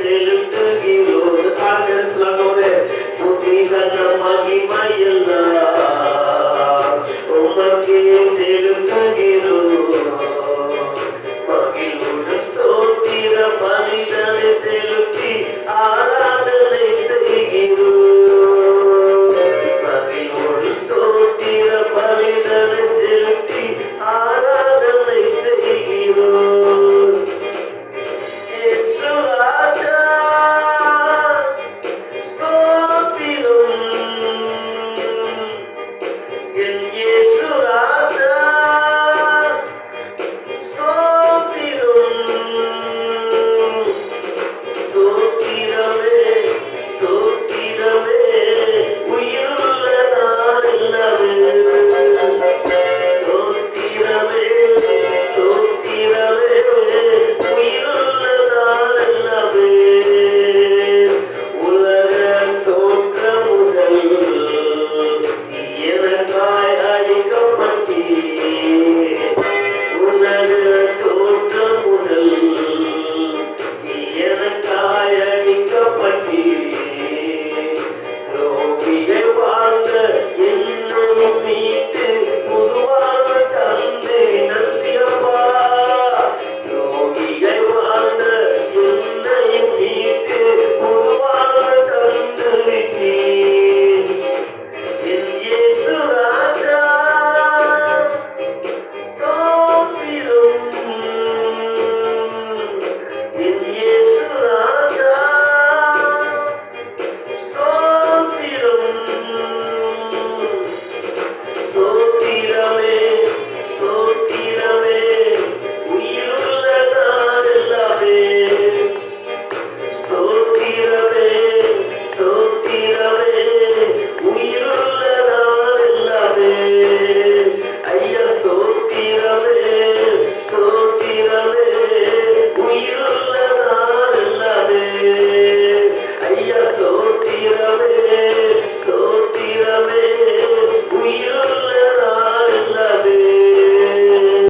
செலுத்துகிறோம் புதிதன மகிமையெல்லாம் இயேசுரா.